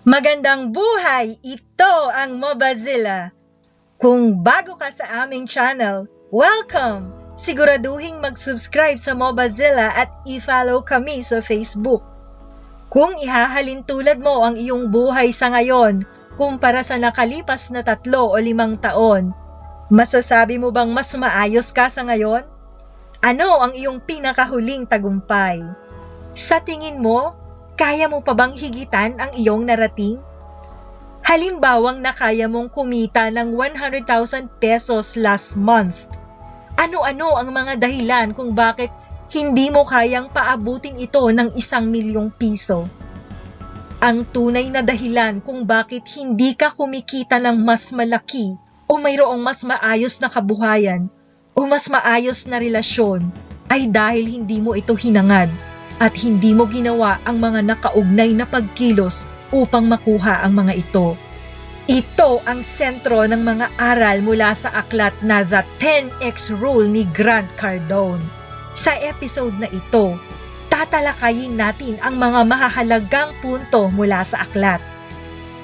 Magandang buhay! Ito ang Mobazilla. Kung bago ka sa aming channel, welcome! Siguraduhin mag-subscribe sa Mobazilla at i-follow kami sa Facebook. Kung ihahalin tulad mo ang iyong buhay sa ngayon kumpara sa nakalipas na tatlo o limang taon, masasabi mo bang mas maayos ka sa ngayon? Ano ang iyong pinakahuling tagumpay? Sa tingin mo, kaya mo pa bang higitan ang iyong narating? Halimbawang na kaya mong kumita ng 100,000 pesos last month. Ano-ano ang mga dahilan kung bakit hindi mo kayang paabutin ito ng isang milyong piso? Ang tunay na dahilan kung bakit hindi ka kumikita ng mas malaki o mayroong mas maayos na kabuhayan o mas maayos na relasyon ay dahil hindi mo ito hinangad at hindi mo ginawa ang mga nakaugnay na pagkilos upang makuha ang mga ito. Ito ang sentro ng mga aral mula sa aklat na The 10X Rule ni Grant Cardone. Sa episode na ito, tatalakayin natin ang mga mahahalagang punto mula sa aklat.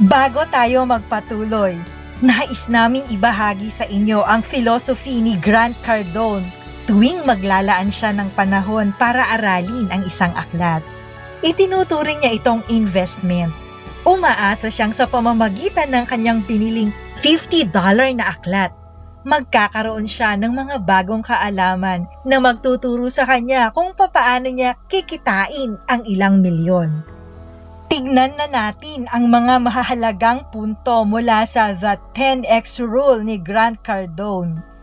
Bago tayo magpatuloy, nais naming ibahagi sa inyo ang philosophy ni Grant Cardone tuwing maglalaan siya ng panahon para aralin ang isang aklat. Itinuturing niya itong investment. Umaasa siyang sa pamamagitan ng kanyang piniling $50 na aklat. Magkakaroon siya ng mga bagong kaalaman na magtuturo sa kanya kung papaano niya kikitain ang ilang milyon. Tignan na natin ang mga mahahalagang punto mula sa The 10X Rule ni Grant Cardone.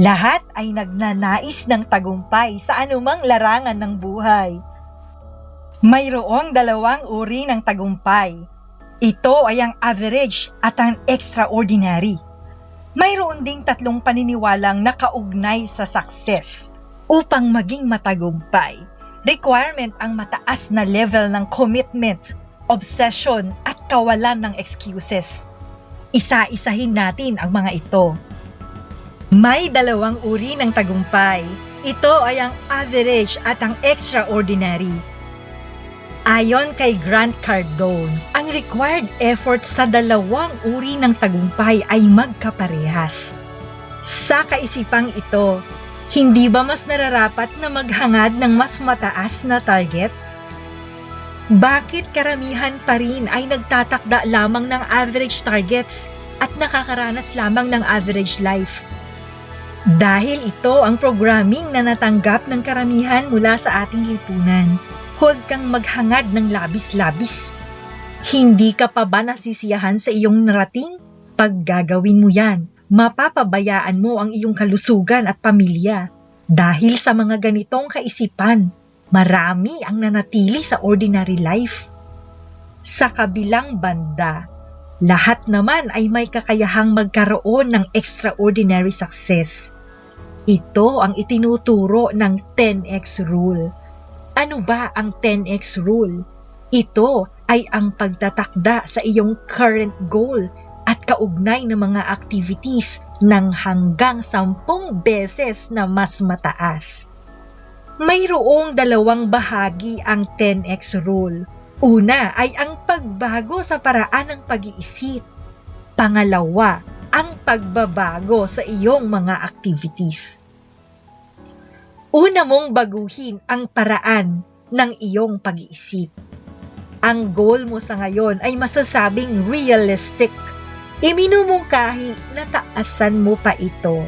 Lahat ay nagnanais ng tagumpay sa anumang larangan ng buhay. Mayroong dalawang uri ng tagumpay. Ito ay ang average at ang extraordinary. Mayroon ding tatlong paniniwalang nakaugnay sa success. Upang maging matagumpay, requirement ang mataas na level ng commitment, obsession at kawalan ng excuses. Isa-isahin natin ang mga ito. May dalawang uri ng tagumpay. Ito ay ang average at ang extraordinary. Ayon kay Grant Cardone, ang required effort sa dalawang uri ng tagumpay ay magkaparehas. Sa kaisipang ito, hindi ba mas nararapat na maghangad ng mas mataas na target? Bakit karamihan pa rin ay nagtatakda lamang ng average targets at nakakaranas lamang ng average life? Dahil ito ang programming na natanggap ng karamihan mula sa ating lipunan. Huwag kang maghangad ng labis-labis. Hindi ka pa ba nasisiyahan sa iyong narating? Pag gagawin mo yan, mapapabayaan mo ang iyong kalusugan at pamilya. Dahil sa mga ganitong kaisipan, marami ang nanatili sa ordinary life. Sa kabilang banda, lahat naman ay may kakayahang magkaroon ng extraordinary success. Ito ang itinuturo ng 10x rule. Ano ba ang 10x rule? Ito ay ang pagtatakda sa iyong current goal at kaugnay ng mga activities ng hanggang sampung beses na mas mataas. Mayroong dalawang bahagi ang 10x rule. Una ay ang pagbago sa paraan ng pag-iisip. Pangalawa, ang pagbabago sa iyong mga activities. Una mong baguhin ang paraan ng iyong pag-iisip. Ang goal mo sa ngayon ay masasabing realistic. Iminumungkahi na taasan mo pa ito.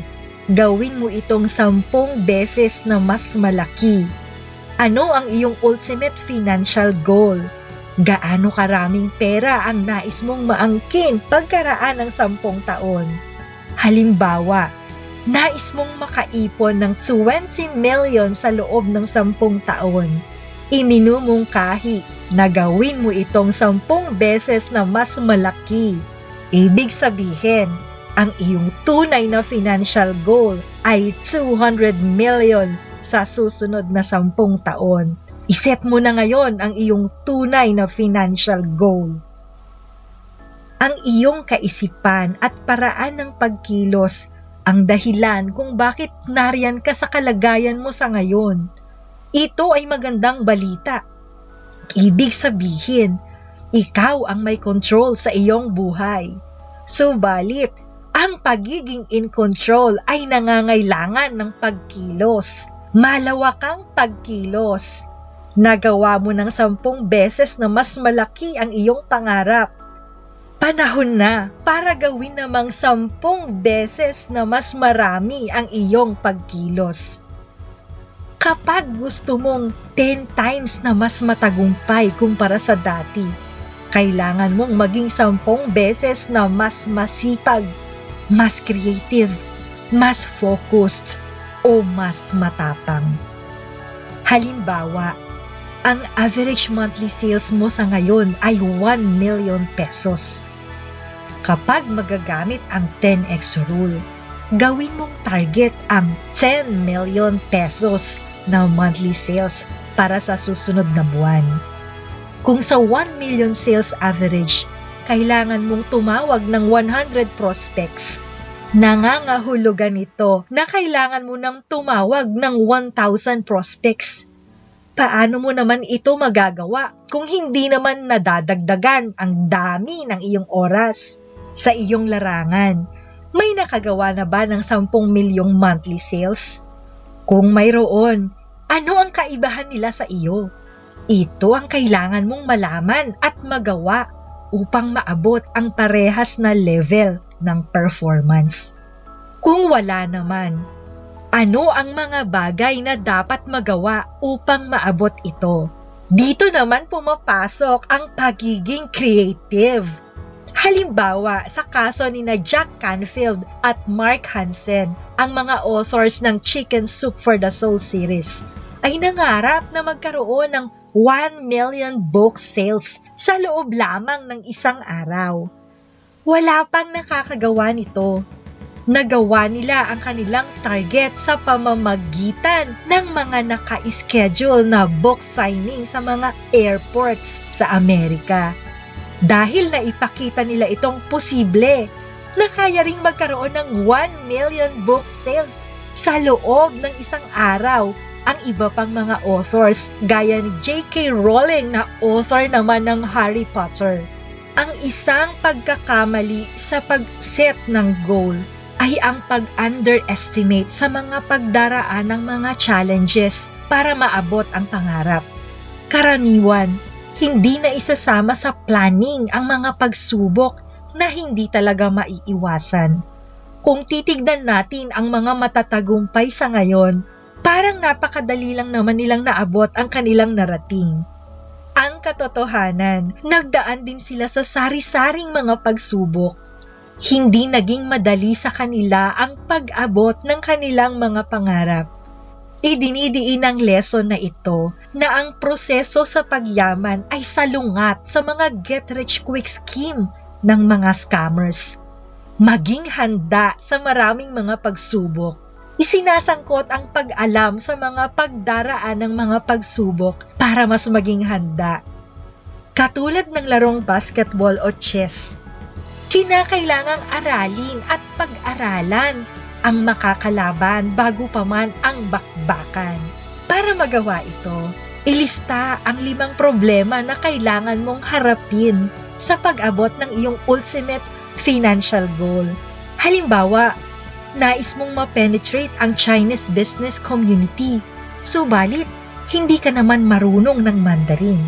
Gawin mo itong sampung beses na mas malaki. Ano ang iyong ultimate financial goal? Gaano karaming pera ang nais mong maangkin pagkaraan ng sampung taon? Halimbawa, nais mong makaipon ng 20 million sa loob ng sampung taon. Iminumungkahi na gawin mo itong sampung beses na mas malaki. Ibig sabihin, ang iyong tunay na financial goal ay 200 million sa susunod na sampung taon. Iset mo na ngayon ang iyong tunay na financial goal. Ang iyong kaisipan at paraan ng pagkilos ang dahilan kung bakit nariyan ka sa kalagayan mo sa ngayon. Ito ay magandang balita. Ibig sabihin, Ikaw ang may control sa iyong buhay. Subalit, ang pagiging in control ay nangangailangan ng pagkilos. Malawakang pagkilos. Nagawa mo ng sampung beses na mas malaki ang iyong pangarap. Panahon na para gawin namang sampung beses na mas marami ang iyong pagkilos. Kapag gusto mong 10 times na mas matagumpay kumpara sa dati, kailangan mong maging sampung beses na mas masipag, mas creative, mas focused, o mas matapang. Halimbawa, ang average monthly sales mo sa ngayon ay 1 million pesos. Kapag magagamit ang 10x rule, gawin mong target ang 10 million pesos na monthly sales para sa susunod na buwan. Kung sa 1 million sales average, kailangan mong tumawag ng 100 prospects nangangahulugan ito na kailangan mo nang tumawag ng 1,000 prospects. Paano mo naman ito magagawa kung hindi naman nadadagdagan ang dami ng iyong oras sa iyong larangan? May nakagawa na ba ng 10 milyong monthly sales? Kung mayroon, ano ang kaibahan nila sa iyo? Ito ang kailangan mong malaman at magawa upang maabot ang parehas na level ng performance. Kung wala naman, ano ang mga bagay na dapat magawa upang maabot ito? Dito naman pumapasok ang pagiging creative. Halimbawa, sa kaso ni na Jack Canfield at Mark Hansen, ang mga authors ng Chicken Soup for the Soul series, ay nangarap na magkaroon ng 1 million book sales sa loob lamang ng isang araw. Wala pang nakakagawa nito nagawa nila ang kanilang target sa pamamagitan ng mga naka-schedule na book signing sa mga airports sa Amerika. Dahil naipakita nila itong posible na kaya ring magkaroon ng 1 million book sales sa loob ng isang araw ang iba pang mga authors gaya ni J.K. Rowling na author naman ng Harry Potter. Ang isang pagkakamali sa pag-set ng goal ay ang pag-underestimate sa mga pagdaraan ng mga challenges para maabot ang pangarap. Karaniwan, hindi na isasama sa planning ang mga pagsubok na hindi talaga maiiwasan. Kung titignan natin ang mga matatagumpay sa ngayon, parang napakadali lang naman nilang naabot ang kanilang narating. Ang katotohanan, nagdaan din sila sa sari-saring mga pagsubok hindi naging madali sa kanila ang pag-abot ng kanilang mga pangarap. Idinidiin ang lesson na ito na ang proseso sa pagyaman ay salungat sa mga get-rich-quick scheme ng mga scammers. Maging handa sa maraming mga pagsubok. Isinasangkot ang pag-alam sa mga pagdaraan ng mga pagsubok para mas maging handa. Katulad ng larong basketball o chess, kinakailangang aralin at pag-aralan ang makakalaban bago pa man ang bakbakan. Para magawa ito, ilista ang limang problema na kailangan mong harapin sa pag-abot ng iyong ultimate financial goal. Halimbawa, nais mong ma-penetrate ang Chinese business community, subalit hindi ka naman marunong ng Mandarin.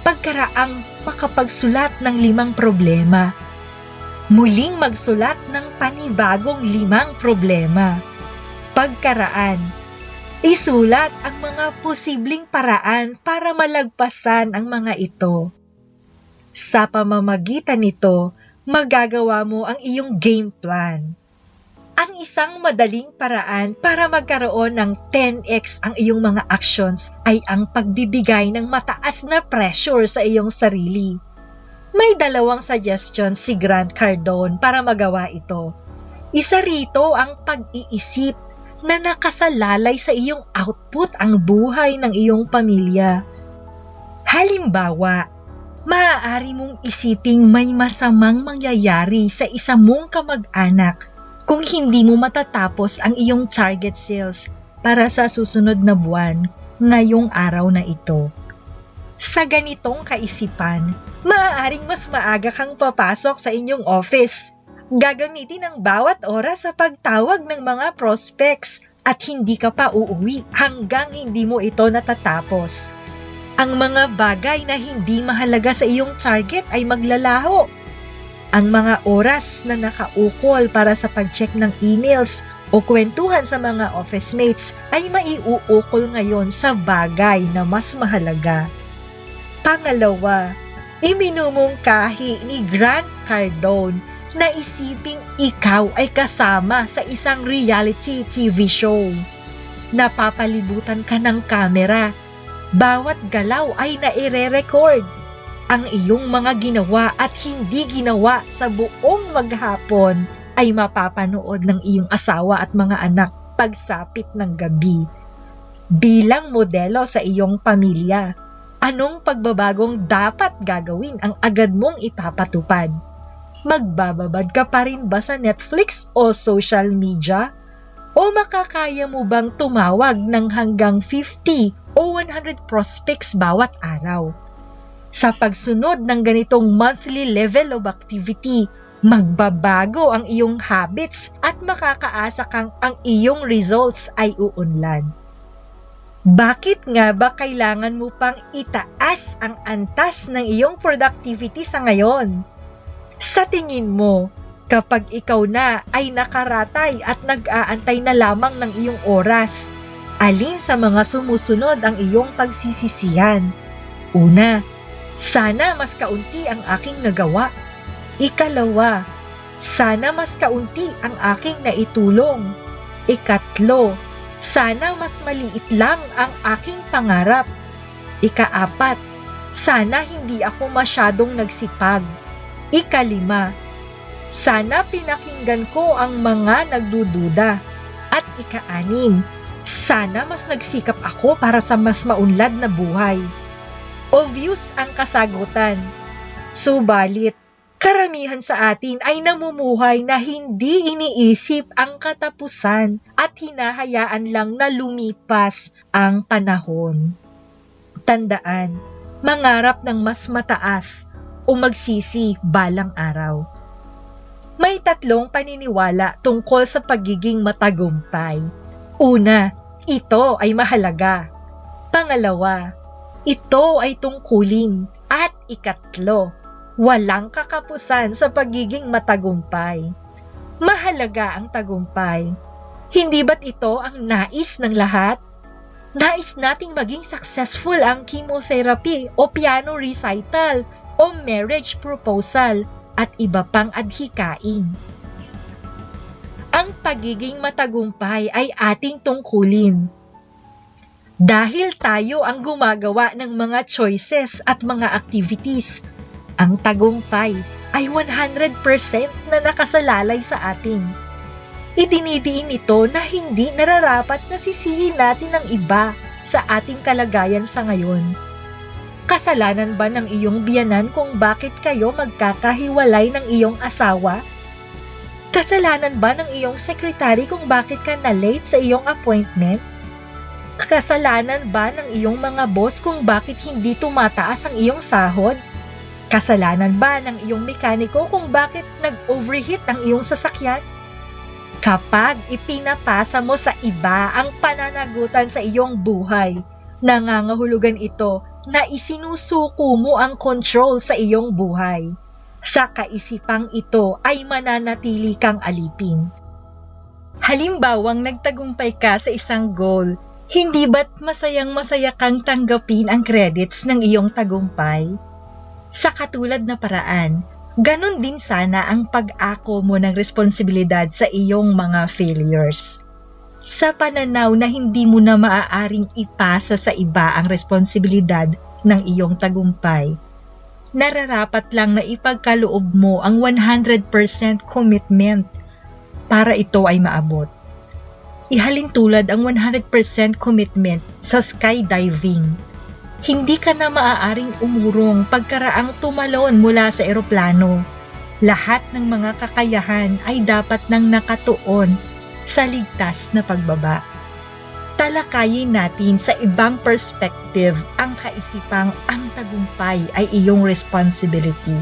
Pagkaraang makapagsulat ng limang problema muling magsulat ng panibagong limang problema. Pagkaraan, isulat ang mga posibleng paraan para malagpasan ang mga ito. Sa pamamagitan nito, magagawa mo ang iyong game plan. Ang isang madaling paraan para magkaroon ng 10x ang iyong mga actions ay ang pagbibigay ng mataas na pressure sa iyong sarili may dalawang suggestion si Grant Cardone para magawa ito. Isa rito ang pag-iisip na nakasalalay sa iyong output ang buhay ng iyong pamilya. Halimbawa, maaari mong isiping may masamang mangyayari sa isa mong kamag-anak kung hindi mo matatapos ang iyong target sales para sa susunod na buwan ngayong araw na ito. Sa ganitong kaisipan, maaaring mas maaga kang papasok sa inyong office. Gagamitin ang bawat oras sa pagtawag ng mga prospects at hindi ka pa uuwi hanggang hindi mo ito natatapos. Ang mga bagay na hindi mahalaga sa iyong target ay maglalaho. Ang mga oras na nakaukol para sa pag-check ng emails o kwentuhan sa mga office mates ay maiuukol ngayon sa bagay na mas mahalaga. Pangalawa, iminumungkahi ni Grant Cardone na isiping ikaw ay kasama sa isang reality TV show. Napapalibutan ka ng kamera. Bawat galaw ay naire-record. Ang iyong mga ginawa at hindi ginawa sa buong maghapon ay mapapanood ng iyong asawa at mga anak pagsapit ng gabi. Bilang modelo sa iyong pamilya, anong pagbabagong dapat gagawin ang agad mong ipapatupad? Magbababad ka pa rin ba sa Netflix o social media? O makakaya mo bang tumawag ng hanggang 50 o 100 prospects bawat araw? Sa pagsunod ng ganitong monthly level of activity, magbabago ang iyong habits at makakaasa kang ang iyong results ay uunlad. Bakit nga ba kailangan mo pang itaas ang antas ng iyong productivity sa ngayon? Sa tingin mo, kapag ikaw na ay nakaratay at nag-aantay na lamang ng iyong oras, alin sa mga sumusunod ang iyong pagsisisihan? Una, sana mas kaunti ang aking nagawa. Ikalawa, sana mas kaunti ang aking naitulong. Ikatlo, sana mas maliit lang ang aking pangarap. Ikaapat, sana hindi ako masyadong nagsipag. Ikalima, sana pinakinggan ko ang mga nagdududa. At ikaanim, sana mas nagsikap ako para sa mas maunlad na buhay. Obvious ang kasagutan. Subalit, karamihan sa atin ay namumuhay na hindi iniisip ang katapusan at hinahayaan lang na lumipas ang panahon. Tandaan, mangarap ng mas mataas o magsisi balang araw. May tatlong paniniwala tungkol sa pagiging matagumpay. Una, ito ay mahalaga. Pangalawa, ito ay tungkulin. At ikatlo, walang kakapusan sa pagiging matagumpay. Mahalaga ang tagumpay. Hindi ba't ito ang nais ng lahat? Nais nating maging successful ang chemotherapy o piano recital o marriage proposal at iba pang adhikain. Ang pagiging matagumpay ay ating tungkulin. Dahil tayo ang gumagawa ng mga choices at mga activities, ang tagumpay ay 100% na nakasalalay sa atin. Idinidiin ito na hindi nararapat na sisihin natin ang iba sa ating kalagayan sa ngayon. Kasalanan ba ng iyong biyanan kung bakit kayo magkakahiwalay ng iyong asawa? Kasalanan ba ng iyong sekretary kung bakit ka na late sa iyong appointment? Kasalanan ba ng iyong mga boss kung bakit hindi tumataas ang iyong sahod? Kasalanan ba ng iyong mekaniko kung bakit nag-overheat ang iyong sasakyan? Kapag ipinapasa mo sa iba ang pananagutan sa iyong buhay, nangangahulugan ito na isinusuko mo ang control sa iyong buhay. Sa kaisipang ito ay mananatili kang alipin. Halimbawang nagtagumpay ka sa isang goal, hindi ba't masayang masaya kang tanggapin ang credits ng iyong tagumpay? Sa katulad na paraan, ganun din sana ang pag-ako mo ng responsibilidad sa iyong mga failures. Sa pananaw na hindi mo na maaaring ipasa sa iba ang responsibilidad ng iyong tagumpay, nararapat lang na ipagkaloob mo ang 100% commitment para ito ay maabot ihalin tulad ang 100% commitment sa skydiving. Hindi ka na maaaring umurong pagkaraang tumalon mula sa eroplano. Lahat ng mga kakayahan ay dapat nang nakatuon sa ligtas na pagbaba. talakayin natin sa ibang perspective ang kaisipang ang tagumpay ay iyong responsibility.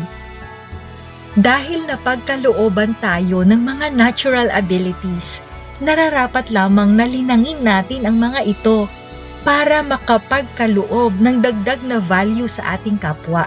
Dahil napagkalooban tayo ng mga natural abilities, nararapat lamang na linangin natin ang mga ito para makapagkaloob ng dagdag na value sa ating kapwa.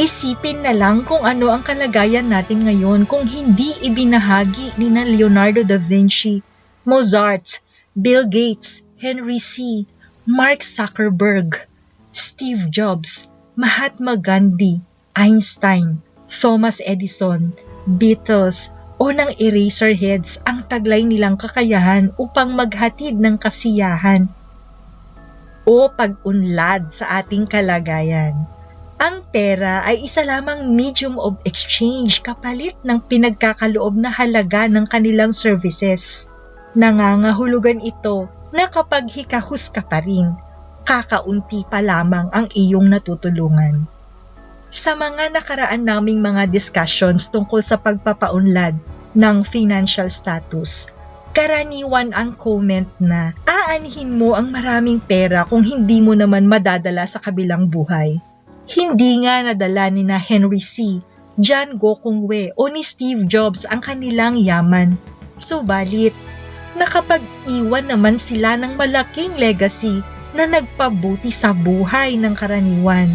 Isipin na lang kung ano ang kalagayan natin ngayon kung hindi ibinahagi ni na Leonardo da Vinci, Mozart, Bill Gates, Henry C., Mark Zuckerberg, Steve Jobs, Mahatma Gandhi, Einstein, Thomas Edison, Beatles, o ng Eraserheads ang taglay nilang kakayahan upang maghatid ng kasiyahan o pag-unlad sa ating kalagayan. Ang pera ay isa lamang medium of exchange kapalit ng pinagkakaloob na halaga ng kanilang services. Nangangahulugan ito na kapag hikahus ka pa rin, kakaunti pa lamang ang iyong natutulungan. Sa mga nakaraan naming mga discussions tungkol sa pagpapaunlad ng financial status, karaniwan ang comment na aanhin mo ang maraming pera kung hindi mo naman madadala sa kabilang buhay. Hindi nga nadala ni na Henry C., John Gokongwei o ni Steve Jobs ang kanilang yaman. Subalit, nakapag-iwan naman sila ng malaking legacy na nagpabuti sa buhay ng karaniwan.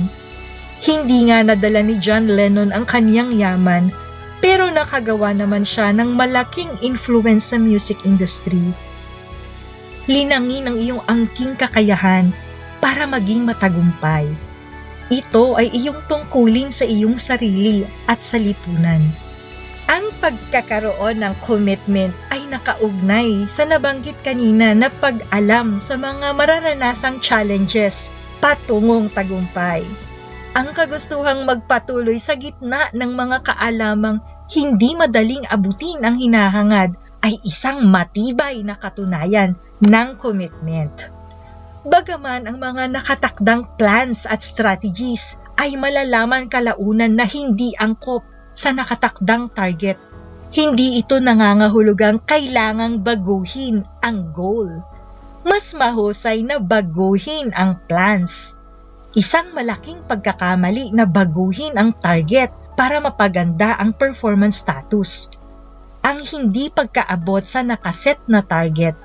Hindi nga nadala ni John Lennon ang kaniyang yaman pero nakagawa naman siya ng malaking influence sa music industry. Linangin ang iyong angking kakayahan para maging matagumpay. Ito ay iyong tungkulin sa iyong sarili at sa lipunan. Ang pagkakaroon ng commitment ay nakaugnay sa nabanggit kanina na pag-alam sa mga mararanasang challenges patungong tagumpay. Ang kagustuhang magpatuloy sa gitna ng mga kaalamang hindi madaling abutin ang hinahangad ay isang matibay na katunayan ng commitment. Bagaman ang mga nakatakdang plans at strategies ay malalaman kalaunan na hindi angkop sa nakatakdang target. Hindi ito nangangahulugang kailangang baguhin ang goal. Mas mahusay na baguhin ang plans. Isang malaking pagkakamali na baguhin ang target para mapaganda ang performance status. Ang hindi pagkaabot sa nakaset na target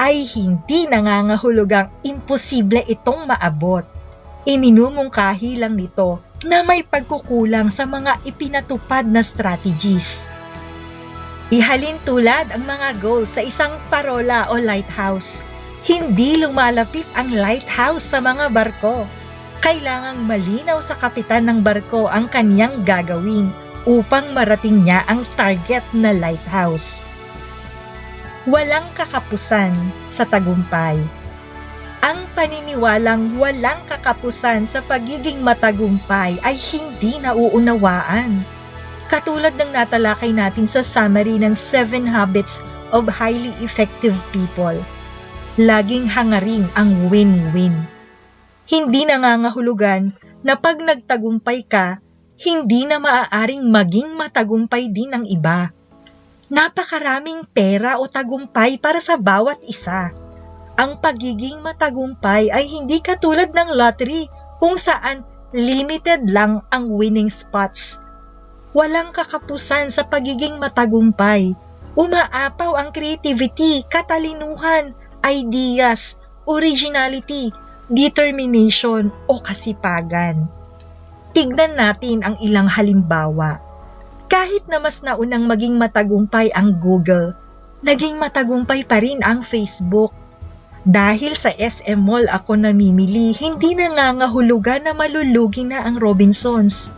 ay hindi nangangahulugang imposible itong maabot. Iminumungkahi lang nito na may pagkukulang sa mga ipinatupad na strategies. Ihalin tulad ang mga goals sa isang parola o lighthouse. Hindi lumalapit ang lighthouse sa mga barko. Kailangang malinaw sa kapitan ng barko ang kanyang gagawin upang marating niya ang target na lighthouse walang kakapusan sa tagumpay. Ang paniniwalang walang kakapusan sa pagiging matagumpay ay hindi nauunawaan. Katulad ng natalakay natin sa summary ng 7 Habits of Highly Effective People, laging hangaring ang win-win. Hindi nangangahulugan na pag nagtagumpay ka, hindi na maaaring maging matagumpay din ang iba napakaraming pera o tagumpay para sa bawat isa. Ang pagiging matagumpay ay hindi katulad ng lottery kung saan limited lang ang winning spots. Walang kakapusan sa pagiging matagumpay. Umaapaw ang creativity, katalinuhan, ideas, originality, determination o kasipagan. Tignan natin ang ilang halimbawa kahit na mas naunang maging matagumpay ang Google, naging matagumpay pa rin ang Facebook. Dahil sa SM Mall ako namimili, hindi na nangangahulugan na malulugi na ang Robinsons.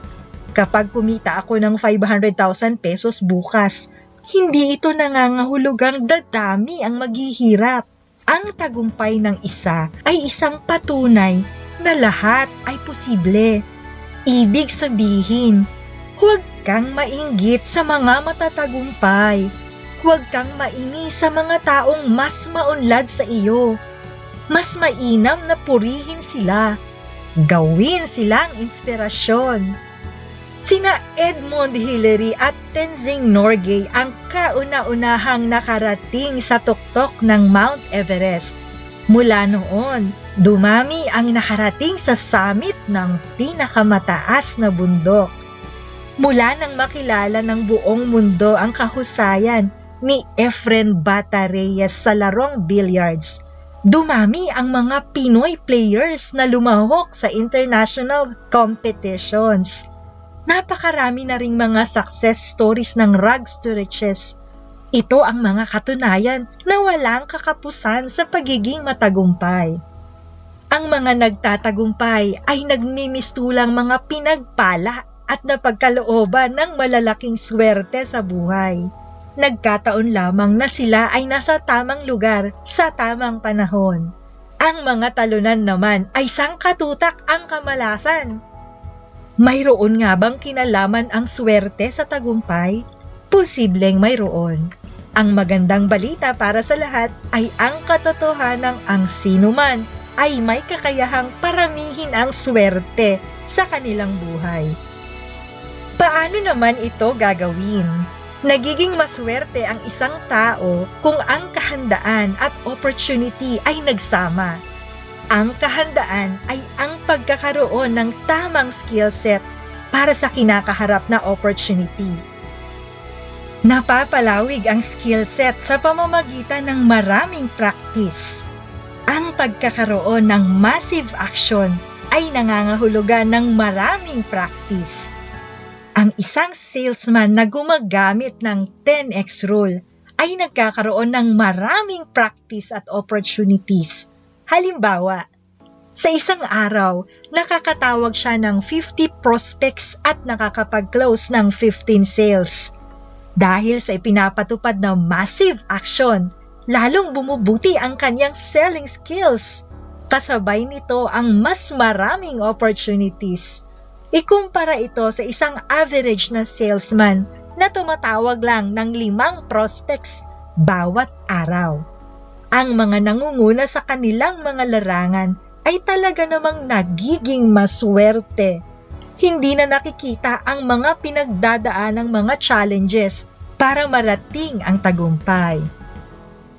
Kapag kumita ako ng 500,000 pesos bukas, hindi ito nangangahulugang dadami ang maghihirap. Ang tagumpay ng isa ay isang patunay na lahat ay posible. Ibig sabihin, huwag kang mainggit sa mga matatagumpay. Huwag kang mainis sa mga taong mas maunlad sa iyo. Mas mainam na purihin sila. Gawin silang inspirasyon. Sina Edmund Hillary at Tenzing Norgay ang kauna-unahang nakarating sa tuktok ng Mount Everest. Mula noon, dumami ang nakarating sa summit ng pinakamataas na bundok. Mula nang makilala ng buong mundo ang kahusayan ni Efren Bata Reyes sa larong billiards, dumami ang mga Pinoy players na lumahok sa international competitions. Napakarami na ring mga success stories ng rags to riches ito ang mga katunayan na walang kakapusan sa pagiging matagumpay. Ang mga nagtatagumpay ay nagmimistulang mga pinagpala at napagkalooban ng malalaking swerte sa buhay. Nagkataon lamang na sila ay nasa tamang lugar sa tamang panahon. Ang mga talunan naman ay sangkatutak ang kamalasan. Mayroon nga bang kinalaman ang swerte sa tagumpay? Posibleng mayroon. Ang magandang balita para sa lahat ay ang katotohanan ang sinuman ay may kakayahang paramihin ang swerte sa kanilang buhay. Paano naman ito gagawin? Nagiging maswerte ang isang tao kung ang kahandaan at opportunity ay nagsama. Ang kahandaan ay ang pagkakaroon ng tamang skill set para sa kinakaharap na opportunity Napapalawig ang skill set sa pamamagitan ng maraming practice. Ang pagkakaroon ng massive action ay nangangahulugan ng maraming practice. Ang isang salesman na gumagamit ng 10x rule ay nagkakaroon ng maraming practice at opportunities. Halimbawa, sa isang araw, nakakatawag siya ng 50 prospects at nakakapag-close ng 15 sales dahil sa ipinapatupad na massive action, lalong bumubuti ang kanyang selling skills. Kasabay nito ang mas maraming opportunities. Ikumpara ito sa isang average na salesman na tumatawag lang ng limang prospects bawat araw. Ang mga nangunguna sa kanilang mga larangan ay talaga namang nagiging maswerte hindi na nakikita ang mga pinagdadaan ng mga challenges para marating ang tagumpay.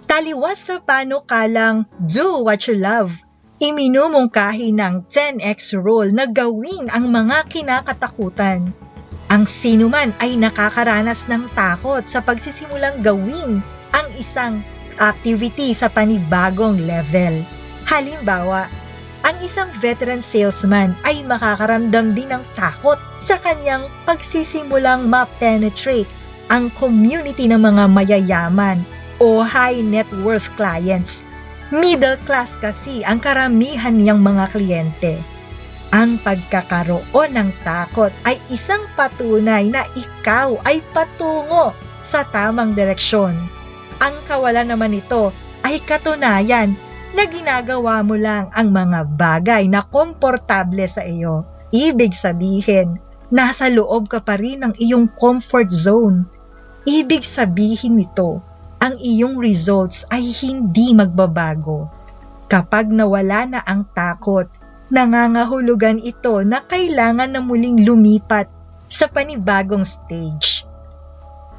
Taliwas sa panukalang do what you love, iminumungkahi ng 10x rule na gawin ang mga kinakatakutan. Ang sinuman ay nakakaranas ng takot sa pagsisimulang gawin ang isang activity sa panibagong level. Halimbawa, ang isang veteran salesman ay makakaramdam din ng takot sa kanyang pagsisimulang ma-penetrate ang community ng mga mayayaman o high net worth clients. Middle class kasi ang karamihan niyang mga kliyente. Ang pagkakaroon ng takot ay isang patunay na ikaw ay patungo sa tamang direksyon. Ang kawalan naman nito ay katunayan na ginagawa mo lang ang mga bagay na komportable sa iyo. Ibig sabihin, nasa loob ka pa rin ng iyong comfort zone. Ibig sabihin nito, ang iyong results ay hindi magbabago. Kapag nawala na ang takot, nangangahulugan ito na kailangan na muling lumipat sa panibagong stage.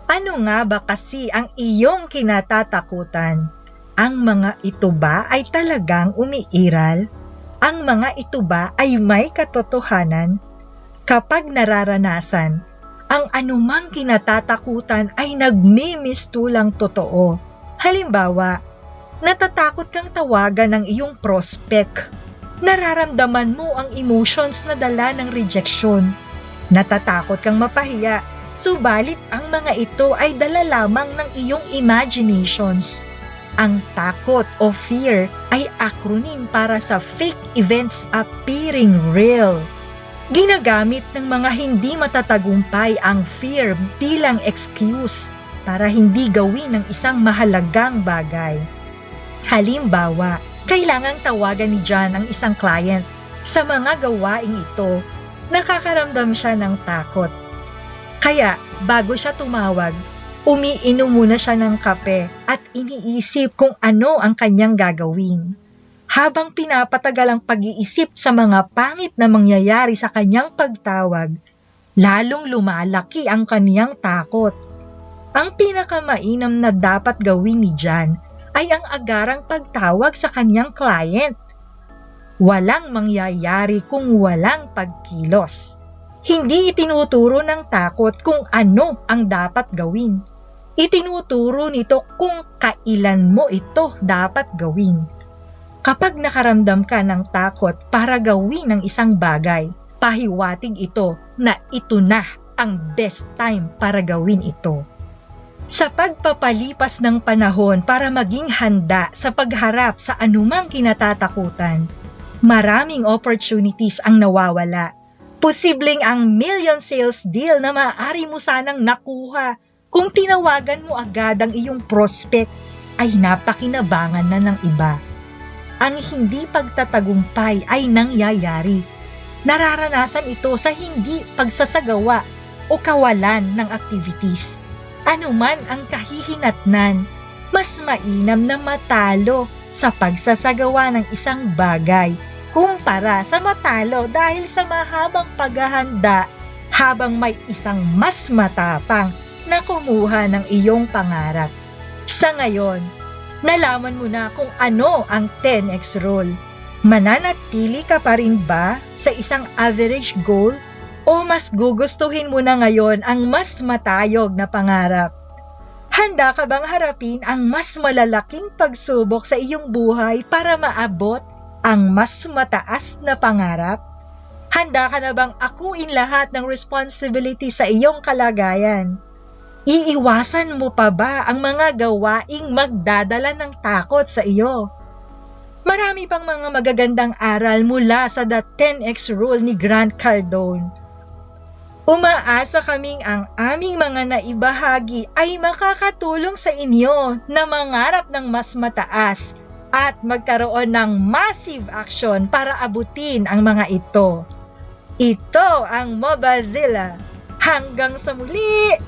Ano nga ba kasi ang iyong kinatatakutan? Ang mga ito ba ay talagang umiiral? Ang mga ito ba ay may katotohanan? Kapag nararanasan, ang anumang kinatatakutan ay nagmimistulang totoo. Halimbawa, natatakot kang tawagan ng iyong prospect. Nararamdaman mo ang emotions na dala ng rejection. Natatakot kang mapahiya, subalit ang mga ito ay dala lamang ng iyong imaginations ang takot o fear ay acronym para sa fake events appearing real. Ginagamit ng mga hindi matatagumpay ang fear bilang excuse para hindi gawin ng isang mahalagang bagay. Halimbawa, kailangang tawagan ni John ang isang client. Sa mga gawaing ito, nakakaramdam siya ng takot. Kaya, bago siya tumawag, Umiinom muna siya ng kape at iniisip kung ano ang kanyang gagawin. Habang pinapatagal ang pag-iisip sa mga pangit na mangyayari sa kanyang pagtawag, lalong lumalaki ang kaniyang takot. Ang pinakamainam na dapat gawin ni Jan ay ang agarang pagtawag sa kanyang client. Walang mangyayari kung walang pagkilos. Hindi itinuturo ng takot kung ano ang dapat gawin. Itinuturo nito kung kailan mo ito dapat gawin. Kapag nakaramdam ka ng takot para gawin ang isang bagay, pahiwatig ito na ito na ang best time para gawin ito. Sa pagpapalipas ng panahon para maging handa sa pagharap sa anumang kinatatakutan, maraming opportunities ang nawawala. Posibleng ang million sales deal na maaari mo sanang nakuha kung tinawagan mo agad ang iyong prospect ay napakinabangan na ng iba. Ang hindi pagtatagumpay ay nangyayari. Nararanasan ito sa hindi pagsasagawa o kawalan ng activities. Ano man ang kahihinatnan, mas mainam na matalo sa pagsasagawa ng isang bagay kumpara sa matalo dahil sa mahabang paghahanda habang may isang mas matapang na kumuha ng iyong pangarap. Sa ngayon, nalaman mo na kung ano ang 10x rule. Mananatili ka pa rin ba sa isang average goal o mas gugustuhin mo na ngayon ang mas matayog na pangarap? Handa ka bang harapin ang mas malalaking pagsubok sa iyong buhay para maabot ang mas mataas na pangarap? Handa ka na bang akuin lahat ng responsibility sa iyong kalagayan? Iiwasan mo pa ba ang mga gawaing magdadala ng takot sa iyo? Marami pang mga magagandang aral mula sa The 10X Rule ni Grant Cardone. Umaasa kaming ang aming mga naibahagi ay makakatulong sa inyo na mangarap ng mas mataas at magkaroon ng massive action para abutin ang mga ito. Ito ang Mobazilla. Hanggang sa muli!